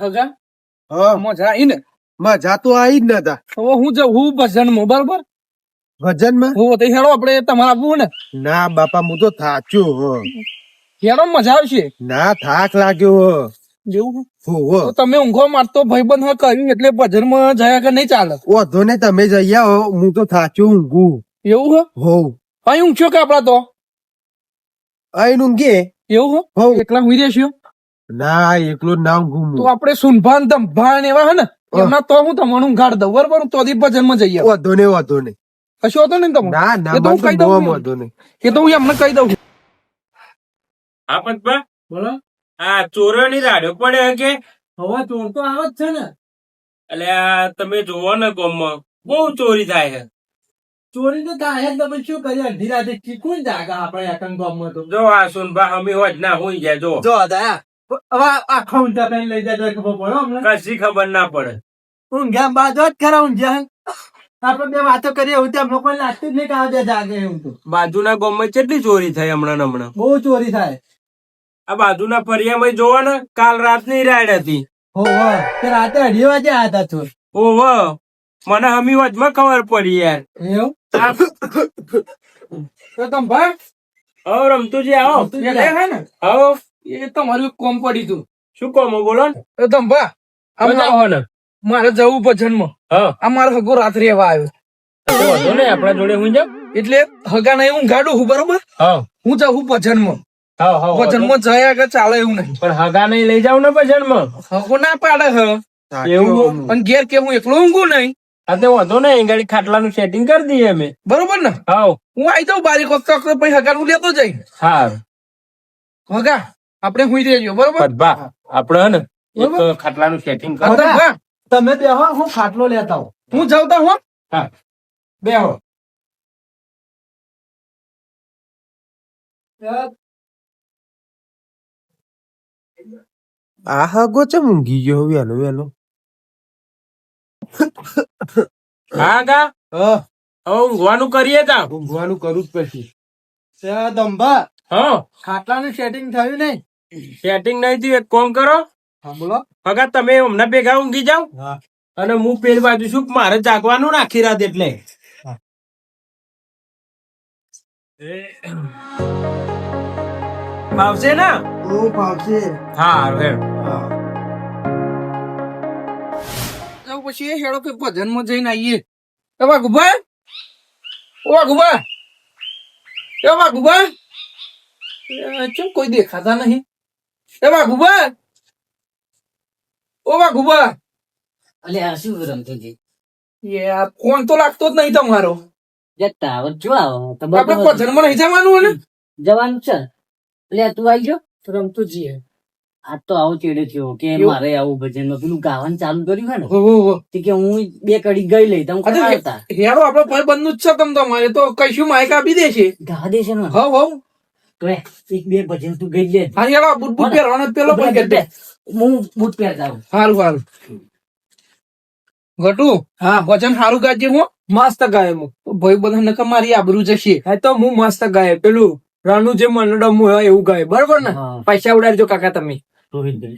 હગા હા. ને. આવી જ નતા હવે હું જઉં હું ભજનમાં બરાબર? ભજનમાં? હું તો હેડો આપણે તમારે આપવું ને. ના બાપા હું તો થાચ્યો હેડો મજા આવશે. ના થાક લાગ્યો જેવું હો? હો તો તમે ઊંઘો મારતો ભાઈબંધ હોય કર્યું એટલે ભજનમાં જયા કે નહીં ચાલે? ઓધો ને તમે જઈ આવો હું. તો થાચ્યો ઊંઘું. એવું હો? હો. અહીં ઊંઘ્યો કે આપડા તો? અહીં ઊંઘે એવું હો? હો. એકલા હુઈ રહેશો? ના એકલો નામ ના ઊંઘું તો આપણે સુનભાન ધમભાન એવા હે ને એમના તો હું તમને ઊંઘાડ દઉં બરોબર? તો દી ભજનમાં જઈએ વાંધો ને વાંધો ને કશો હતો ને તમને? ના ના એ તો હું કહી દઉં વાંધો નહીં. એ તો હું એમને કહી દઉં હા પંચભા બોલો. આ ચોરોની રાડો પડે કે? હવે ચોર તો આવે જ છે ને. એટલે તમે જોવો ને ગામમાં બહુ ચોરી થાય છે. ચોરી તો થાય જ તમે શું કરીએ? અંધી રાતે ચીકું જાગા આપણે એકંગ ગામમાં તો. જો આ સુનભા અમે હોજ ના હોઈ જાય જો. જો દયા. હવે આખા થઈને લઈ જાય ખબર પડે અમને. કશી ખબર ના પડે. ઊંઘ્યા બાદ જ ખરા ઊંઘ્યા આપણે બે વાતો કરીએ એવું તેમ લોકોને લાગતું જ નહીં કે આ જાગે એવું તો. બાજુના ગામમાં કેટલી ચોરી થાય હમણાં હમણાં? બહુ ચોરી થાય. આ બાજુના ફરિયામાં જોવા ને કાલ રાતની રાઈડ હતી. હો તે રાતે અઢી વાગે આવ્યા હતા ચોર. ઓહો મને હમી હોજમાં ખબર પડી યાર. એવું? તો તમે ભાઈ? આવો રમતુજી આવો હે ને આવો એ તમારું એક કોમ પડી તું શું કોમ બોલો ને? તમ તમે ભા બતાવો મારે જવું ભજનમાં હા. આ મારો હગો રાત્રે એવા આવ્યો. તો વાંધો નહીં આપણા જોડે હું જાઉં? એટલે હગા નહીં હું ગાડું હું બરોબર? હું. જાઉં ભજનમાં હા હા ભજનમાં જયા કે ચાલે એવું નહીં. પણ હગા નહીં લઈ જાવ ને ભજનમાં હગો ના પાડે હ. એવું? પણ ઘેર કે હું એકલો ઊંઘું નહીં. હા તે વાંધો નહીં ગાડી ખાટલાનું સેટિંગ કરી દઈએ અમે. બરોબર ને? હા. હું આવી જાઉં બારીક વખત વખત પછી હગા હું લેતો જઈ હા. હગા આપણે હુઈ રહેજો બરોબર? પદભા આપણે હે ને એક ખાટલાનું સેટિંગ કરો. તમે બેહો હો હું ખાટલો લેતા હું હું જાવતા હું હા. બે હો આ હગો ચમ ઊંઘી ગયો વેલો વેલો. હા ગા. હા. હવે ઊંઘવાનું કરીએ તા ઊંઘવાનું કરું જ પછી. દંભા. હા. ખાટલાનું સેટિંગ થયું નહીં. સેટિંગ નહીં થયું એક કોમ કરો? ફગા બોલો. તમે હમણાં ભેગા ઊંઘી જાઓ. અને હું પેલી બાજુ છું મારે જાગવાનું નાખી રાત એટલે. ફાવશે ને? હું ફાવશે. હા. હેડ પછી એ હેડો કે ભજનમાં જઈને આવીએ. એ વાઘુભા ઓ વાઘુભા એ વાઘુભા ચમ કોઈ દેખાતા નહીં? એ વાઘુભા ઓ વાઘુભા અલે આ શું રમતુજી એ આ ફોન તો લાગતો જ નહીં તમારો. ટાવર જો આવો આપણે ભજનમાં નહીં જવાનું ને? જવાનું છે. એટલે તું આવી ગયો? રમતો જઈએ આ તો આવો ચેડે થયો કે મારે આવું ભજનમાં પેલું ગાવાનું ચાલુ કર્યું હે ને કે હું બે કડી ગઈ લઈ તમે હેડો આપડે ભાઈ બંધ જ છે તમ તમારે તો કઈશું માઇક આપી દેશે? ગા દેશે ને? હવ હવ. એક બે ભજન તું ગઈ લે. હા હેડો બુટ બુટ પહેરવાનો પેલો પણ કે હું બૂટ પહેરતા આવું. હારું હારું. ઘટુ હા. વચન હારું ગાજે હું. મસ્ત ગાય હું. ભાઈ બધા નકર મારી આબરૂ જશે. હા તો હું મસ્ત ગાય. પેલું રાનું જે મનડમ હોય એવું ગાય. બરોબર ને. પૈસા ઉડાડજો કાકા તમે.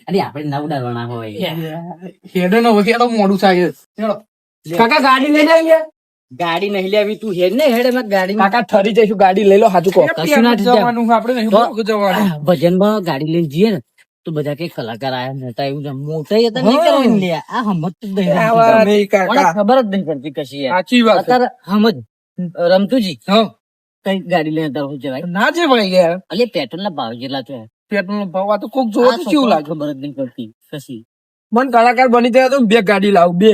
અરે આપણે ના ઉડાડવાના હોય. હેડો ને હેડો મોડું થાય. કાકા ગાડી લઈ જાય ગાડી નહીં લેવી તું હેડ ને હેડ ગાડી કાકા ઠરી જઈશું ગાડી લઈ લો હાજુ કહો. કશું ના જવાનું આપણે નહીં જવાનું. ભજનમાં ગાડી લઈને જઈએ ને તો બધા કઈ કલાકાર આયા નતા એવું. મોટા હતા નહીં કરવાની લે. આ હમત જ નહીં ખબર જ નહીં પડતી કશી સાચી વાત અત્યારે હમજ રમતુજી હા. કઈ ગાડી લઈને તારું જવાય. ના જે ભાઈ યાર. અલે પેટ્રોલ ના ભાવ કેટલા છે? પેટ્રોલ નો ભાવ આ તો કોક જોવો તો કેવું લાગે. ખબર જ નહીં પડતી કશી. મન કલાકાર બની જાય તો બે ગાડી લાવ બે.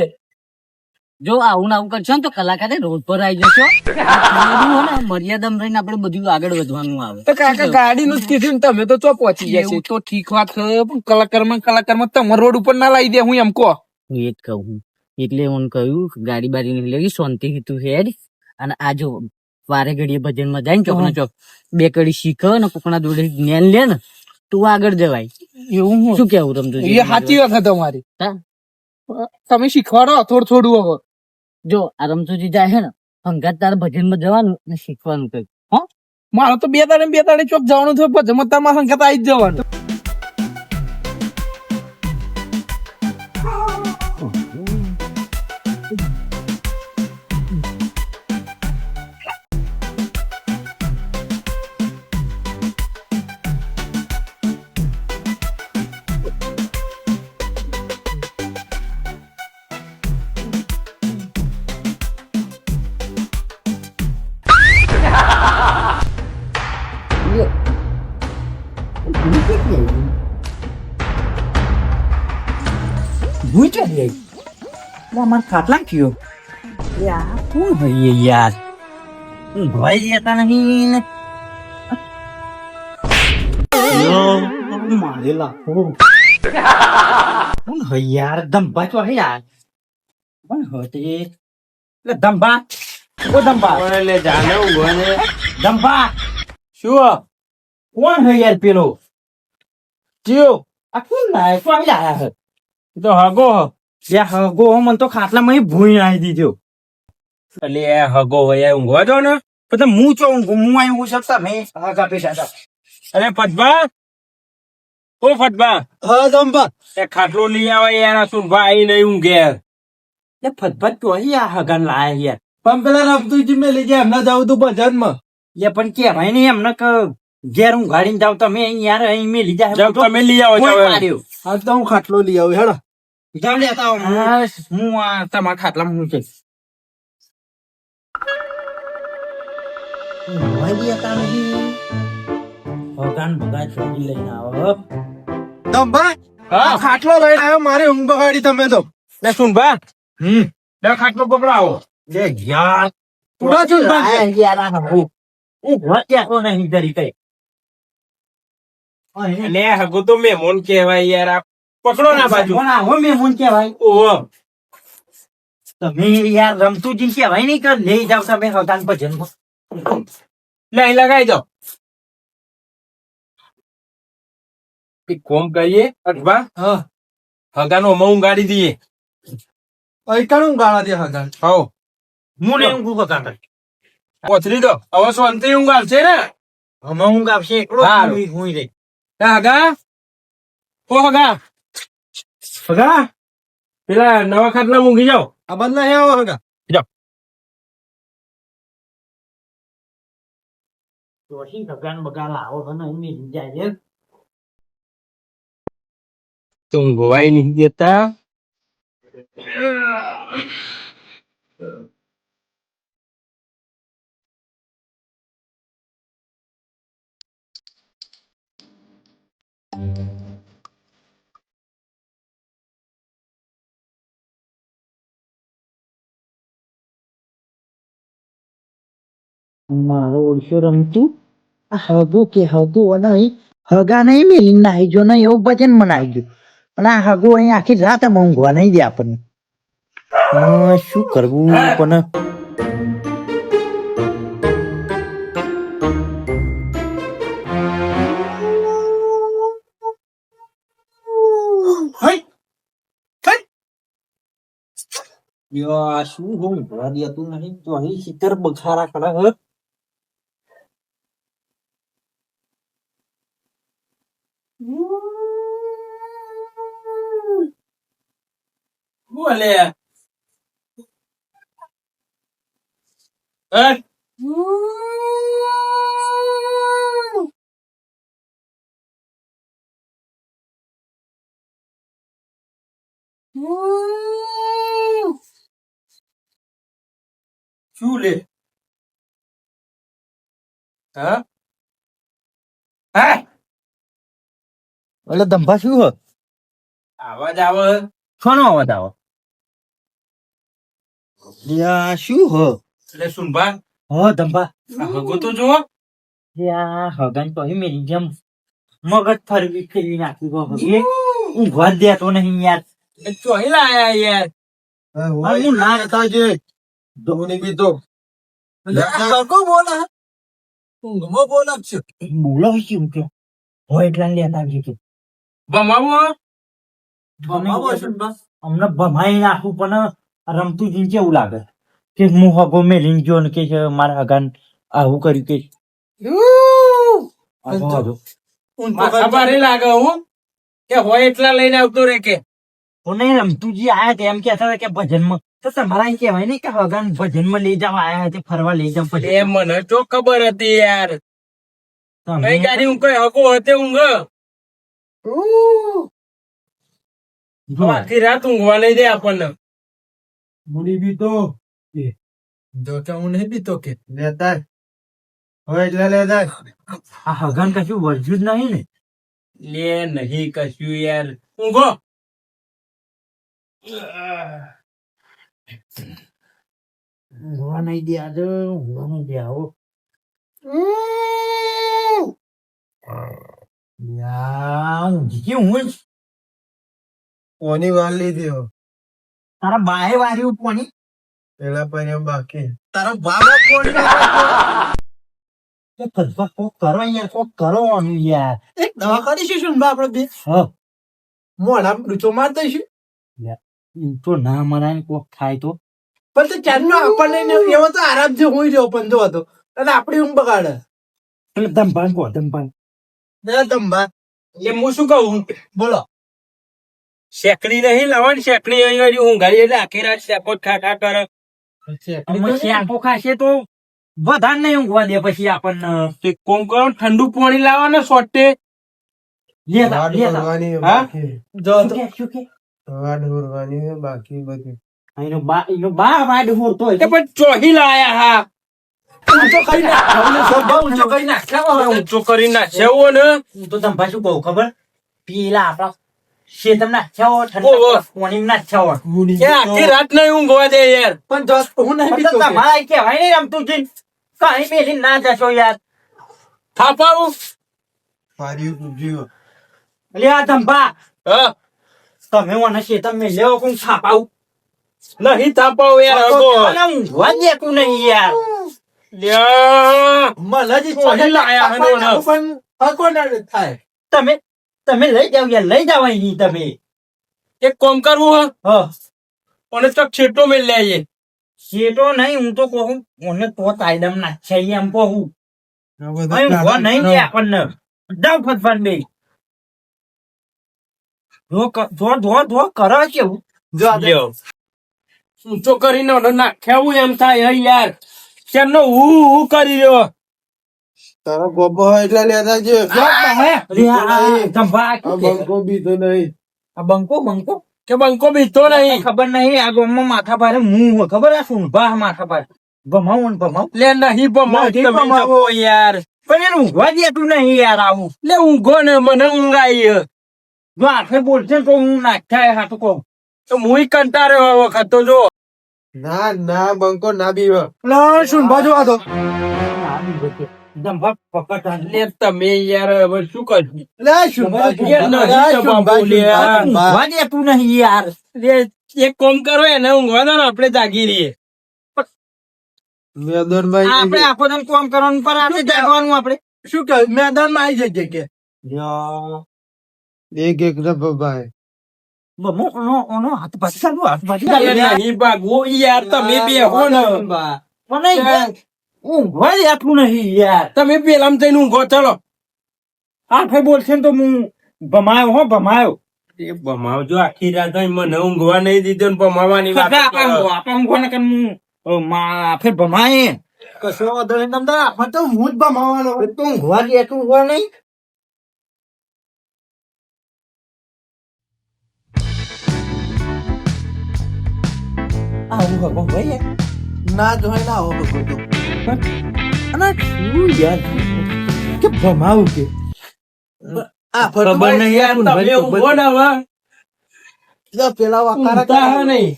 જો આવું ને આવું કરશો ને તો કલાકારે રોડ પર આવી જશો. મર્યાદામાં રહીને આપણે બધું આગળ વધવાનું આવે. તો કાકા ગાડી નું જ કીધું ને તમે તો ચો પહોંચી જાય તો ઠીક વાત પણ કલાકારમાં કલાકારમાં તમે રોડ ઉપર ના લાવી દે હું એમ કહો. હું એ જ કહું એટલે હું કહ્યું ગાડી બારી ની લેવી શાંતિ તું હેડ. અને આ જો વારે ઘડીએ ભજનમાં જાય ને ચોક ને ચોક બે કડી શીખ ને કોકના જોડે જ્ઞાન લે ને તું આગળ જવાય. એવું હું? શું કેવું એ સાચી વાત છે તમારી. તમે શીખવાડો થોડું થોડું હવે. જો આ રમતુજી જાય છે ને હંગાત તારે ભજનમાં જવાનું ને શીખવાનું કઈ મારો તો બે તારે બે તારે ચોક જવાનું થયું પછી માં સંગાત આવી જ જવાનું. એટલે અમારે ખાટલા થયો યાર કોણ ભાઈ યાર ઊંઘવાઈ જતા નહીં ને યો, મારે લાખો કોણ હોય યાર ધંભા તો હે યાર કોણ હોય તે એટલે ધંભા ઓ ધંભા એટલે જાને ઊંઘો ને ધંભા શું કોણ હોય યાર પેલો ચિયો આ કોણ લાય કોણ લાયા હે તો હગો હ. હગો મને તો ખાટલામાં ભૂઈ આવી દીધો. એટલે એ હગો હોય એ ઊંઘવા દો ને. પણ હું ચો હું અહીં હું શકતા મેં હા કાપી હતા અરે ફતબા. ઓ ફતબા. હા દંબા એ ખાટલો લઈ આવે યાર શું સુનભા આઈ નહીં ઊંઘે. યાર એટલે ફટફટ તો આ હગન લાયા યાર પણ પેલા રમતુજી મેં લઈ ગયા એમના જાવ તું ભજનમાં એ પણ કે ભાઈ ને એમને કે ઘેર હું ગાડીને જાવ તમે યાર અહીં મેં લીધા તમે લઈ આવો હા તો હું ખાટલો લઈ આવું હેડો. જાવ લેતા આવો હું આ તમારા ખાટલામાં હું છે ભગવાન ભગવાન છોડી લઈને આવો દંબા ખાટલો લઈને આવ્યો મારે ઊંઘ બગાડી તમે તો લે સુનભા હમ લે ખાટલો પકડાવો લે યાર ભાઈ. આ યાર હું વાત્યા નહીં કરી કઈ લે હગો તો મેમોન કહેવાય યાર પકડો ના બાજુ મેમૂન કહેવાય ઓહો. તમે યાર રમતું જીન કેવાય નહીં કર? લઈ જાવ તમે હગાન ભજન લે અહીં લગાઈ દો. એક કોમ કરીએ અઠવા હા. હગાનો અમાઉન્ટ ગાડી દઈએ. અઈકાણું ગાળા દે હગાન? હાઉ હું નહીં ઊંઘું હગાન પોથરી દો. હવે શાંતિ ઊંઘ આવશે ને? અમે ઊંઘ આવશે એકલો હારું. હું હું રે હગા. ઓ હગા. હગા પેલા નવા ખાટલા મૂકી જાઓ આ બંધ નહીં આવો હગા દોશી હગાન બગાલ આવો અને હું મેં જાય છે તો ઊંઘવાય નહીં દેતા મારો ઓળશો રમતું? આ હગો કે હગો નહીં. હગા નહીં મેલી નાહી જો નહીં એવું ભજન મનાઈ ગયું. અને આ હગો અહીં આખી રાત અમે ઊંઘવા નહીં દે આપણને. શું કરવું પણ? યા શું હું? ઊંઘવા દેતું નહીં તો અહીં શીતર બખારા કરે હે બોલે હે શું લે હા હા એટલે ધંભા શું હે આવાજ આવે શાનો અવાજ આવે યા શું હે? એટલે સુનભા. હા ધંભા હગો તો યા હગન તો મેરી જેમ મગજ ફરવી ફેરવી નાખ્યું હે હગે. ઊંઘવા દેતો નહીં યાર. ચોહી લાયા યાર. હું ના લેતા જે. ધોની બી તો. બોલા. ઊંઘમાં બોલા જ છે. બોલો શું કે? હોય એટલા લેતા આવજે કે. બમાવો અમને ભમાઈ નાખું પણ રમતું જીન કેવું લાગે? કે હું હગો મેલીને ગયો ને કે છે મારા હગાન આવું કર્યું કે લાગે હું? હોય એટલા લઈને આવતો રે કે? રમતુજી આયા એમ હતા કે ભજનમાં તો તમારા કહેવાય નહીં કે હગાન ભજનમાં લઈ જવા આયા હતા ફરવા લઈ જાવ પછી. એ મને તો ખબર હતી યાર. તમે? ગાડી હું કઈ હકો હતે ઊંઘ? આખી રાત ઊંઘવા નહીં દે આપણને. મુની બી તો જો કે હું નહીં બીતો કે. લેતા હવે એટલે લેતા આ હગન કશું વર્જ્યું જ નહીં ને? લે નહીં કશું યાર. ઊંઘો. ઊંઘવા નહીં દે આજે ઊંઘવા નહીં દે આવો. યાર ઊંઘી ગયો હું કોની વાર લીધી હો? તારા બાએ વાર્યું કોની પેલા પર બાકી. તારો બાબા તો કસબા કોક કરો યાર કોક કરો આનું યાર. એક દવા કરીશું શું બા આપણે બે? હા. મોઢા ડૂચો માર દઈશું? તો ના મરાય કોક થાય તો. પણ તો ચાંદનો આપણને એવો તો આરામથી હોઈ રહ્યો પણ જો હતો અને આપણી ઊંઘ બગાડે. એટલે ધમભાન કો ધમભાન ના તંબા એ હું શું કહું? બોલો. શેકડી નહીં લાવવાની શેકડી અહીં ઊંઘાડી એટલે આખી રાત શેકો જ ખા ખા કરે શેકો ખાશે તો વધારે નહીં ઊંઘવા દે પછી આપણને. તે કોમ કરો ઠંડુ પાણી લાવવાના સોટે હે હા? બાકી. હે બધી. એનો બા એનો બા વાડ હોરતો તે પણ ચોહી લાયા હા. ઊંચો કરી નાખ્યો ને? હું તો ધંભા શું કહું ખબર? પેલા આપડા શેતમ ના છાવો ઓહો. પાણી ના છાવો. એ આખી રાત નહીં ઊંઘવા દે યાર. પણ જો હું નહીં પીતો તમારા કહેવાય નહીં રમતું જીન. કઈ મેલી ના જશો યાર. થાપાવું? લે આ ધંભા. હા. તમે મને શેતમ મેં લેવો કું છાપાવું નહીં થાપાવ યાર હગો ઊંઘવા નહીં યાર. લ્યા. મને હજી લાયા હે પણ હકો ના થાય. તમે તમે લઈ જાવ યાર લઈ જાવ અહીં તમે. એક કોમ કરવું હ. અને તો છેટો મેં લે આવીએ. છેટો નહીં હું તો કહું મને તો કાયદમ ના છે એમ કહું. નહીં કે આપણને. જાવ ફટફટ બે. જો જો જો કરો કેવું. જો. ઊંચો કરીને નાખ્યા એમ થાય હે યાર. કેમનો હું હું કરી રહ્યો. તારો ગોબો હોય એટલે લેતા છે? બંકો બીતો નહીં. આ બંકો બંકો? કે બંકો બીતો નહીં? ખબર નહીં આ ગામમાં માથા ભારે હું. ખબર આ શું? ભા માથા ભારે. ભમાવો ને ભમાવો લે નહીં ભમાવ યાર. પણ એનું ઊંઘવા દેતું નહીં યાર આવું. લે ઊંઘો ને મને ઊંઘાઈ આવી હે. જો આખે બોલશે ને તો હું નાખ્યા હાથું કહું. તો કંટાળ્યો આ વખત તો જો. ના ના બંકો ના બીવા. લા શું બાજુ આ તો. ધંભા પકડતા લે તમે યાર હવે શું કરશું? લે શું બાજુ યાર નહીં જવાબ લ્યા. ઊંઘવા દેતું નહીં યાર. લે એક કોમ કરો એને ઊંઘવા દો ને આપણે જાગી રહીએ. વેદનભાઈ આપણે આખો દિન કોમ કરવાનું પર આપણે જાગવાનું આપણે. શું કે મેદાનમાં આવી જઈએ કે? એક એક ભાઈ બમો ઓનો ઓનો હાથ પાછી હાથ પાછી યાર નહીં ભાગવું યાર તમે બે હો ને. ઊંઘવા દેતું નહીં યાર. તમે પેલા થઈને ઊંઘો ચલો. આખે બોલશે ને તો હું ભમાયો હો ભમાયો. એ ભમાવજો આખી રાત મને ઊંઘવા નહીં દીધો ને ભમાવાની વાત આપણે કરો. ને કે હું ફેર ભમાય. કશો વાંધો નહીં તમને આપણે તો હું જ ભમાવાનો તો ઊંઘવા દેતું ઊંઘવા નહીં. આ હગો ભાઈ ના જોઈ ના આવો બગો તો. અને શું યાર? કે ભમાવું કે? આ ખબર નહીં યાર તમે ઊંઘો ને જો પેલા વાકારા હે નહીં.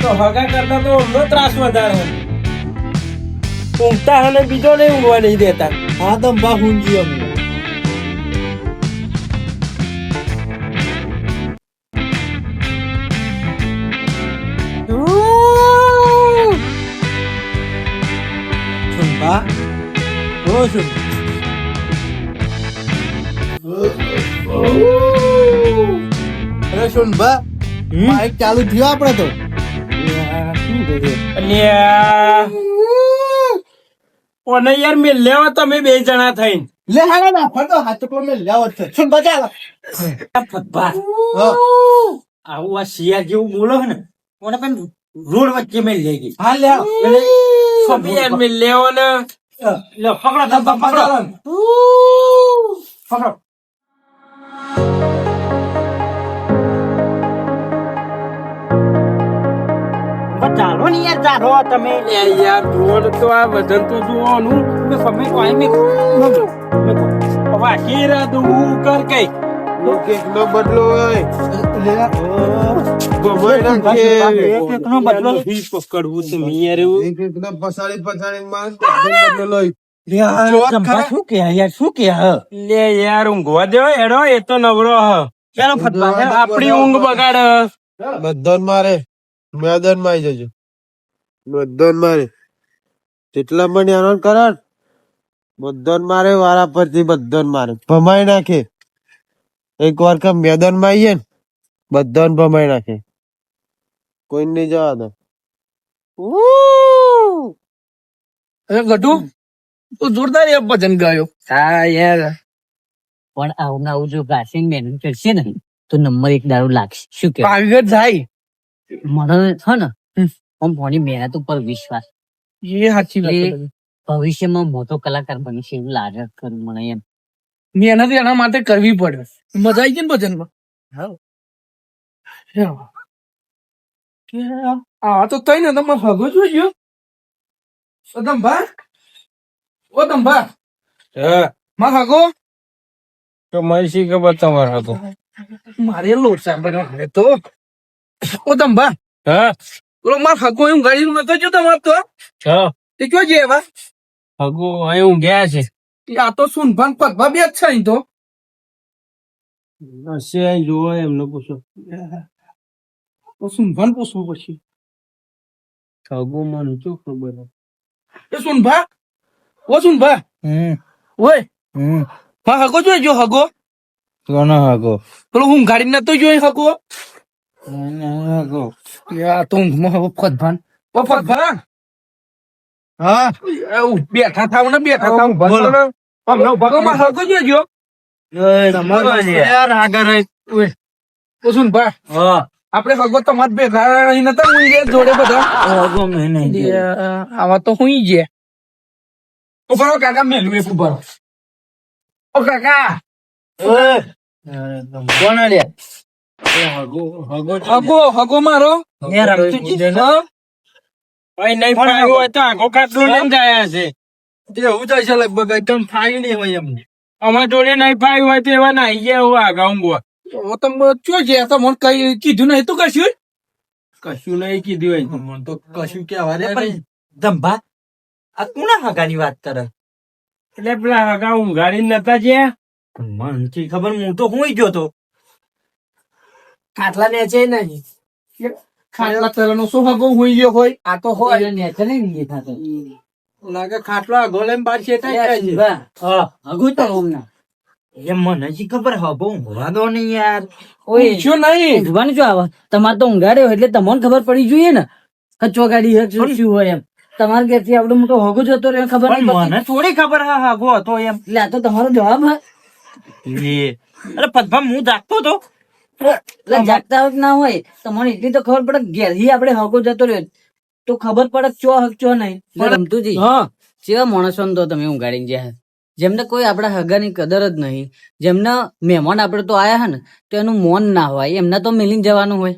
તો હગા કરતા તો અમનો ત્રાસ વધારે. ઊંઘતા હે ને બીજો નહીં ઊંઘવા નહીં દેતા. હા તો બા અમને ઓ સુન અરે સુન બા માઇક ચાલુ થયો આપણે તો. ઓને યાર મેં લેવા તમે બે જણા થઈને. લે હાલો ના ફરતો હાથ તો મેં લેવો છે. સુન બા ચાલો. ફટફટ. હા. આવું આ શિયાળ જેવું બોલો ને મને પણ રોડ વચ્ચે મેં લઈ ગઈ. હા લે એટલે યાર મેં લેવો ને લો, પકડો પકડો પકડો. ચાલો ને યાર ચાલો તમે. યાર જુઓ ને તો આ વજન તો જુઓનું મેં તમે કોઈ મે હવે હીરા દુ કર કઈ એક નો બદલો હોય. ગમાઈ નાખીએ. એકનો બદલો પકડવું છે મેં યાર એવું એક એકદમ પસાડી પસાડી માર બદલો લઈ ચંપા શું કે યાર શું કે હ? લે યાર ઊંઘવા દો એડો એ તો નવરો હ. ચાલો ફટવા આપડી ઊંઘ બગાડ બધાને મારે. મેદાનમાં આવી જજો. બધા મારે. જેટલા પણ યાર કરે ને, બધાને મારે વારા પરથી બધાને મારે. ભમાઈ નાખે. એક વાર કે મેદાનમાં આવીએ ને બધાને ભમાઈ નાખે. કોઈ નહીં જવા દે. અરે ગઢુ તું જોરદાર એ ભજન ગાયો. હા યાર. પણ આવું ને આવું જો ઘાસીને મહેનત કરશે ને તો નંબર એક દારૂ લાગશે. શું કે આગળ જાય. મને છે ને આમ ભણી મહેનત ઉપર વિશ્વાસ. એ સાચી વાત ભવિષ્યમાં મોટો કલાકાર બનશે એવું લાગે ખરું મને એમ. મહેનત એના માટે કરવી પડે. મજા આવી ગઈ ને ભજનમાં? હા. હા. આ તો તઈ ને તમે હગો જોઈજો ઓ દંભા ઓ દંભા હા. માં હગો તો મારી ખબર તમારે હતો? મારે લોટ સાંભળ્યો હવે તો ઓ દંભા હા. બોલો માર હગો એમ ગાડી નતો જો તમાર તો હા. તે કયો છે એવા? હગુ અહીં ગયા છે. આ તો સુનભાન પગભા બે જ છે અહીં તો. હશે અહીં જોવો એમને પૂછો. સુનભાન પૂછવું પછી હગુ મને શું ખબર. એ સુનભા ઓ સુનભા ઓયમાં હગો જોઈજો હગો. કોનો હગો? પેલો હું ગાડી નતો જોઈ હગો. હગો? યા તો હવે ફતભાન ઓ ફતભાન હા. બેઠા થાવ ને બેઠા થાવ. બોલો. ઊભા કરો, માં હગો જોઈજો યાર આગળ ઓય. ઓ સુનભા હા. આપણે ભગવત તો મત ભેગા નતા હું જે જોડે બધા. હગો મેં નહીં આવા તો હું જે ઉપર કાકા મેલું એક ઊભા રહો. ઓ કાકા. કોણ લે હગો હગો હગો હગો મારો? નહીં ફાવ્યું હોય તો આગો ખાટલું લઈને જાય છે એવું થાય છે લગભગ એકદમ ફાઈ નહીં હોય એમને. અમારા જોડે નહીં ફાવ્યું હોય તો એવા નાઈ ગયા હું આગા ઊંઘવા. તમે ચો છે? તમને કઈ કીધું નહીં. તું કશું? કશું નહીં કીધું હોય મને તો કશું કહેવા દે ધંભા? આ કોના હગાની વાત કરે? એટલે પેલા આગા ઊંઘાડી નતા જ્યાં? મને ખબર હું તો હું ગયો તો. ખાટલા ને છે નહીં ખાટલા તરનો શું હગો? હોઈ ગયો હોય. આ તો હોય. નેચર નહીં દેખાતો લાગે ખાટલો આગો લઈને બાર છે. હા. હગું તો હમણાં એમ મને જી ખબર હગો ઊંઘવા દો નહીં યાર. ઓય પૂછ્યું નહીં. ઊંઘવાનું જો આવે તમારે તો ઊંઘાડ્યો એટલે તમને ખબર પડી જોઈએ ને. કચો ગાડી હે શું શું હોય એમ. તમારે ઘેરથી આપડે મોટો હોગો જતો રહ્યો ખબર મને થોડી ખબર હા હગો હતો એમ. એટલે આ તો તમારો જવાબ હા. અરે પદભા હું જાગતો તો? એટલે જાગતા હોય ના હોય. તમને એટલી તો ખબર પડે ઘેરથી આપણે હોગો જતો રહ્યો. તો ખબર પડે ચો હક ચો નહીં. રમતુજી હા. ચેવા માણસો તો તમે ઊંઘાડીને જ્યાં જેમને કોઈ આપણા હગાની કદર જ નહીં. જેમના મહેમાન આપણે તો આયા હે ને તો એનું મોન ના હોય. એમને તો મિલીન જવાનું હોય.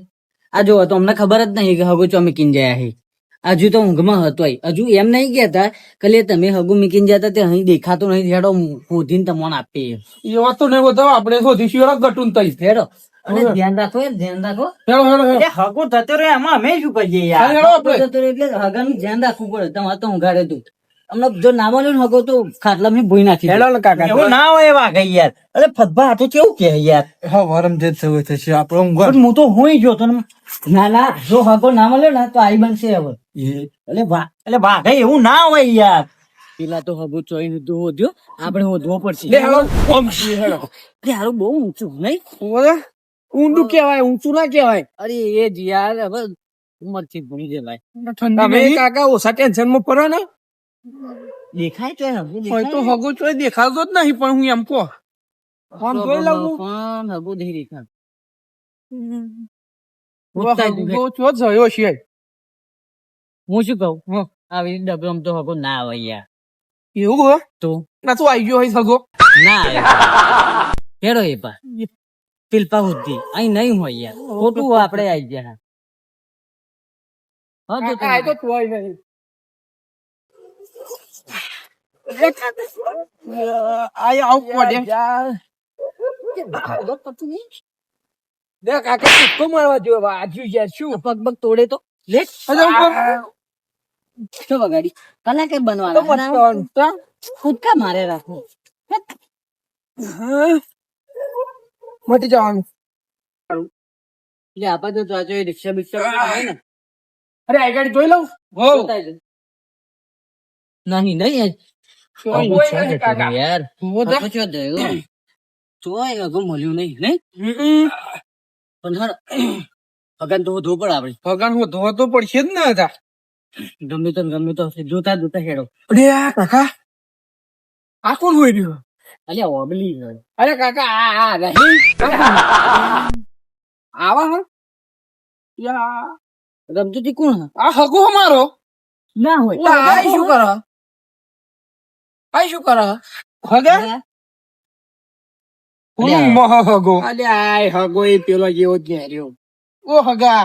આ જો તો અમને ખબર જ નહીં કે હગુ ચો મીકીન જયા હે. હજુ તો ઊંઘમાં હતો હજુ એમ નહીં કહેતા કે લે તમે હગુ મીકીન જતા તે અહીં દેખાતું નહીં. હેડો શોધીને તમને આપીએ. એવા તો નહીં બધા આપણે શોધીશું. ગટુન તઈ. હેડો. અને ધ્યાન રાખો ધ્યાન રાખો. હેડો હેડો હેડો. એ હગો થતો રહે એમાં અમે શું કરીએ એટલે હગાનું ધ્યાન રાખવું પડે. તમારે તો ઊંઘાડે તું. અમને જો ના મળ્યો ને હગો તો ખાટલા મેં ભૂઈ નાખી હેલો ને કાકા એવું ના હોય એવા ગઈ યાર. અરે ફદભા તો કેવું કે યાર? હા વરમ જે થયું થશે. આપણો ઊંઘ હું તો હું જો તો ના ના જો હગો ના મળ્યો ને તો આઈ બનશે હવે. એટલે વા એટલે વાઘે એવું ના હોય યાર. પેલા તો હબુ ચોઈ નું દો આપણે હોદવો પડશે. લે હેલો ઓમ હેડો અરે બહુ ઊંચું નહીં? ઓરે ઊંડું કહેવાય ઊંચું ના કહેવાય. અરે એ જ યાર હવે ઉંમરથી ભૂલી જવાય તમે કાકા ઓછા ટેન્શનમાં પડો ને. દેખાય તો હોય તો હગો તો દેખાતો જ નહીં પણ હું એમ કહો. આમ જોઈ લઉં. પણ હગો નહીં હગો ચો છે. હું શું કહું? આવી ડબરમ તો હગો ના આવે યાર. એવું હો? તો? ના તું આવી ગયો હોય સગો ના આવે હેડો એ પા. પિલપા હુદ્દી અહીં નહીં હોય યાર. ખોટું આપણે આવી ગયા. હા તો તું આવી નહીં આ આવું પડે દેખ કાકા કૂદકો મારવા જેવો વાજ્યું યાર શું? પગ પગ તોડે તો. લે તો વગાડી. કલાકે તો બનવાના તો ખુદકા મારે રાખવું મટી જવાનું એટલે આપા તો જાજો એ રિક્ષા બિક્ષા આવે ને. અરે આ ગાડી જોઈ લઉં? હો. નહીં નહીં. યાર ચોય મળ્યું નહીં પણ હર હગન તો વધુ પડે આપણે ભગવાન હું ધોવા તો પડશે જ ને હતા ગમે તો ગમે તો જોતા જોતા હેડો અરે આ કાકા આ કોણ હોય રહ્યું અલ્યા ઓબલી અરે કાકા આ આ નહીં આવા હા યા રમતુજી કોણ આ હગો મારો ના હોય આ શું કરો આ શું કરો? હગા? હું હગો. અલે આય હગો એ પેલો જેવો જ ઘેર્યો ઓ હગા.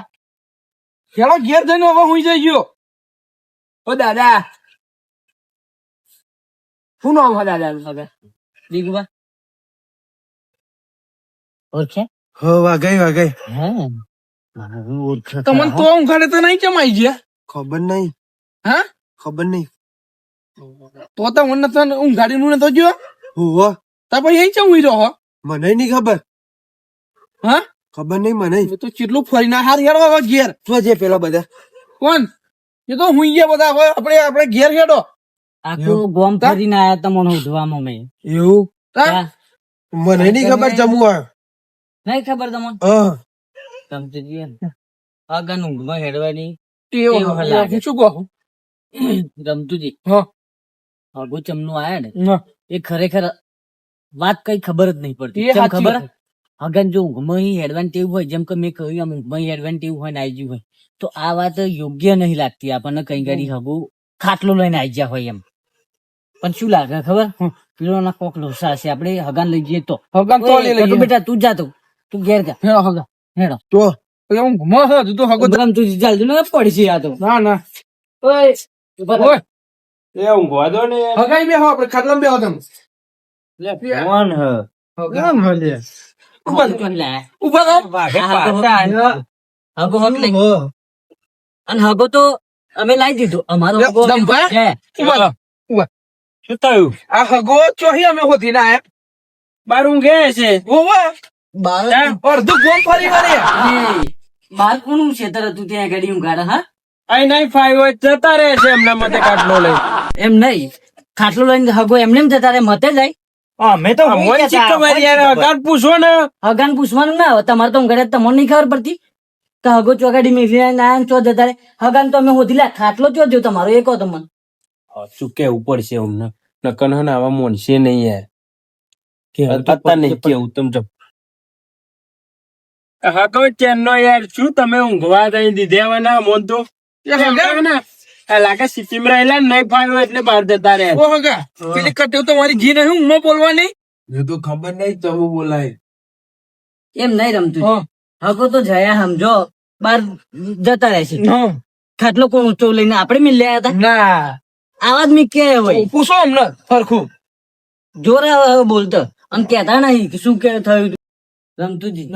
હેલો ઘેર જઈને હવે હું જઈ ગયો. ઓ દાદા. શું નામ હા દાદા હગા દીગુબા ઓળખે? હો વાગાઈ વાગાઈ હા. તમને તો ઊંઘાડે તો નહીં આવી ગયા. ખબર નહીં. હા? ખબર નહીં. તો તો મને તો ઊંઘાડી નું તો જો હુવો. તા પછી અહીં ચમ ઉઈ રહ્યો મને નહીં ખબર. હા? ખબર નહીં મને તો કેટલું ફરીને હાર હેડો હવે ઘેર. તો જે પેલા બધા? કોણ? એ તો હું ગયા બધા હવે આપણે આપણે ઘેર હેડો. આખું ગોમ ફરીને આયા તમને ઉધવામાં મેં. એવું? તા? મને નહીં ખબર જમવું આ નહીં ખબર તમને? હા. એમ આગળ ઊંઘમાં હેડવાની ટેવ લાગે. શું કહું? રમતુજી હા. આગો ચમનું આયા ને એ ખરેખર વાત કઈ ખબર જ નહીં પડતી કેમ ખબર. અગર જો ઊંઘમાં એડવાન્ટેજ હોય જેમ કે મેં કહ્યું આમ ઊંઘમાં એડવાન્ટેજ હોય ને આવી હોય તો આ વાત યોગ્ય નહીં લાગતી આપણને કઈ ગાડી હગું ખાટલો લઈને આઈ ગયા હોય એમ પણ શું લાગે ખબર પેલો ના કોક લોસા છે આપણે હગાન લઈ જઈએ તો હગાન તો લઈ લઈએ બેટા તું જા તું તું ઘેર જા હેડો હગા હેડો તો હું ઊંઘમાં છે તું તો હગો તું ચાલતું ને પડશે આ તો ના ના ઓય ઓય એ ઊંઘવા દો ને. હગાઈ બે હો આપણે ખાટલામાં બે હો તમે કોણ હ. હગા હો લે? ઊભા કોણ લાયા? ઊભા આ હગો હક લઈ અને હગો તો અમે લાવી દીધો. અમારો લે, હગો દંભા? છે. ઊભા થાવ શું થયું? આ હગો ચોહી અમે હોતી ના આયા બાર ઊંઘે છે. ઓવા બાર અડધું ગોમ ફરી એ, બાર કોનું ખેતર હતું ત્યાં ગાડી ઊંઘાડે હા? આઈ નહીં ફાઈવ જતા રહે છે એમના મતે ખાટલો લઈ એમ નહીં. ખાટલો લઈને હગો એમને એમ જતા રહે મતે જાય અમે તો મોન ચીક મારી યાર અગાર પૂછો ને. હગાન પૂછવાનું ના તમારે તો તમને નહીં ખબર પડતી. તો હગો ચોગાડી મેલી ના ચો જતા રે હગાન તો અમે હોધી લા ખાટલો ચો જો તમારો એ કહો તમને. શું કેવું પડશે અમને નકન હે ને આવા મોનશે નહીં યાર. નહીં કેવું તમ જો હા કહો યાર શું તમે ઊંઘવા દઈ દીધે ના મોન તો? હગા લાગે સિટીમાં રહેલા નહીં ફાવ્યો એટલે બહાર જતા રહે. ઓ હગા? પેલી કટેવ તો મારી ઘી નહીં ઊંઘમાં બોલવાની એ તો ખબર નહીં ચમુ બોલાય. એમ નહીં રમતું. હા. તો જયા સમજો. બાર જતા રહે છે. ખાટલો કોણ ઊંચો લઈને આપણે મિલ્યા હતા? ના. આવાજ મી કે હોય? પૂછો અમને સરખું. જોર બોલતો અને કેતા નહીં કે શું કે થયું તું. રમતુજી.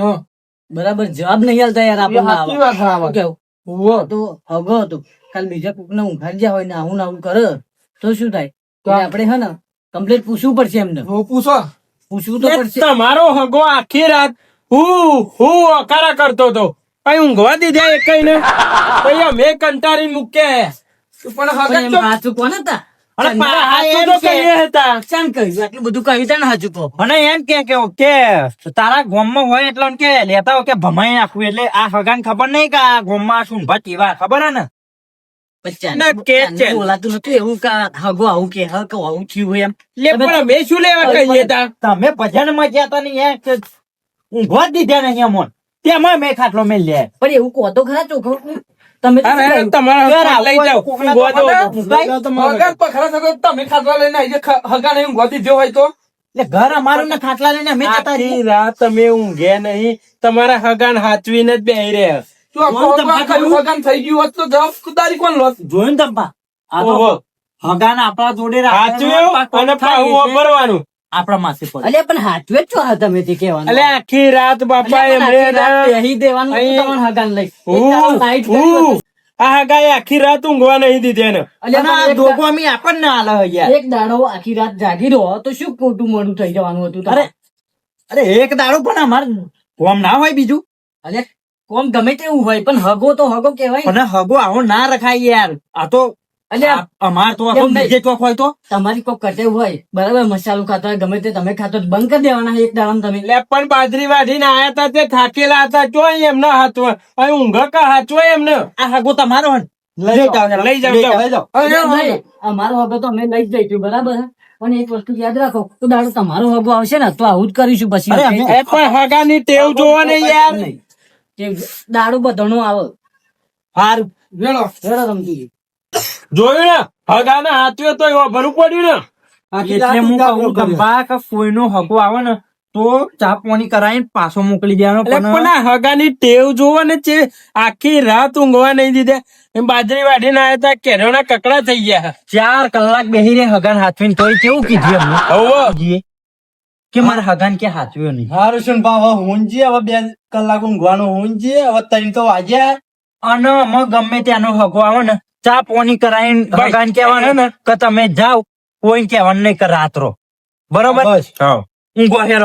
બરાબર જવાબ નહીં આલતા યાર આપણને. કેવું? ઓવો. તો હગો હતો કાલ બીજા કોક ને ઊંઘાડી ગયા હોય ને આવું આવું કરે. તો શું થાય? તો આપણે હે ને કમ્પ્લેટ પૂછવું પડશે એમને. હું પૂછો. પૂછવું તો પડશે. તમારો હગો આખી રાત હું હું અકારા કરતો હતો. કઈ ઊંઘવા દીધા એક ને ભાઈ મેં કંટાળી મૂક્યા પણ પણ હગા એમ તો કોને તા અને હાચું તો કહીએ હતા ચાન કહ્યું આટલું બધું કહ્યું તા ને હાચું કહો. એમ કે કે કે તારા ગામમાં હોય એટલે કે લેતા કે ભમાઈ નાખવું એટલે આ હગાન ખબર નહીં કે આ ગામમાં શું ભા કેવા ખબર હે ને? તમે ભજનમાં ગયા તા કે ઊંઘવા દીધા નહીં અમોન તેમાં મેં ખાટલો મેં લે. પણ એવું કહો તો ખરા ચોખ્ખું તમે અરે, તમારા લઈ જાઓ. હગા પખરા થતો તમે ખાટલા લઈને આવી હગા નહીં ઊંઘવા દીધો હોય તો. એટલે ઘર અમારું ને ખાટલા લઈને અમે જતા રહી રાત તમે ઊંઘે નહીં. તમારા હગાન હાચવીને જ બેહી રહ્યા. હગાન થઈ ગયું હોત તો જવાબદારી કોણ લોત? જોયું ને તંપા આ તો ઓહો. હગાન આપણા જોડે હાચવ્યું? અને પાછું વાપરવાનું. આપણા માથે પડે. અલ્યા પણ હાચવે જ છો હા તમે તે કહેવાનું. એટલે આખી રાત બાપા એમણે આખી રાત બેહી દેવાનું અહીં- હગાન લઈ. હું-. આ હગાએ આખી રાત ઊંઘવા નહીં દીધી એને. પણ આ એક અમે આપણને આલે યાર. એક દાડો આખી રાત જાગી રહ્યો તો શું ખોટું મોડું થઈ જવાનું હતું અરે અરે એક દાડો પણ અમાર કોમ ના હોય બીજું. અરે કોમ ગમે તેવું હોય પણ હગો તો હગો કહેવાય અને હગો આવો ના રખાય યાર. આ તો આ- અમાર તો. બીજે હોય તો? તમારી કોક કટેવ હોય. બરાબર મસાલો ખાતા હોય ગમે તે તમે ખાતો બંધ કરી દેવાના એક તમે. એટલે પણ બાજરી વાઢીને આયા હતા તે થાકેલા હતા ચોય એમના હાથમાં અહીં ઊંઘ કા એમને. આ હગો તમારો લઈ જાઓ લઈ જાઓ, લઈ જાઓ. લઈ જાઓ. અરે, ભાઈ, અમારો હવે તો અમે લઈ જઈશું બરાબર પણ એક વસ્તુ યાદ રાખો તો દાડો તમારો હગો આવશે ને તો આવું જ કરીશું પછી. પણ હગાની ટેવ જોવો ને યાર. દાડો બધાનો આવે. હાર. વેળો વેળો રમજી જોયું ને? હગાને હાથવે તો એવા ભરું પડ્યું ને. એટલે હું કહું ગંભા કે કોઈનો હગો આવે ને તો ચા પાણી કરાવીને પાછો મોકલી દેવાનો પણ આ હગાની ટેવ જોવો ને છે આખી રાત ઊંઘવા નહીં દીધા. એમ બાજરી વાઢીને આવ્યા હતા કેરોના કકડા થઈ ગયા ચાર કલાક બેહી રે હગાન હાથવીને તોય કેવું કીધું એમને? હવે. કે મારા હગાન કે હાથવ્યો નહીં? હારું શું હવે હુંજી હવે બે કલાક ઊંઘવાનું હુંજી હવે ત્રણ તો વાગ્યા. અને અમે ગમે ત્યાંનો હગો આવે ને ચા પોની કરાવીને ભગવાન કહેવાનું ને કે તમે જાઓ કોઈ કહેવાનું નહીં કે રાત રહો. બરોબર? બસ. ઊંઘો હેરો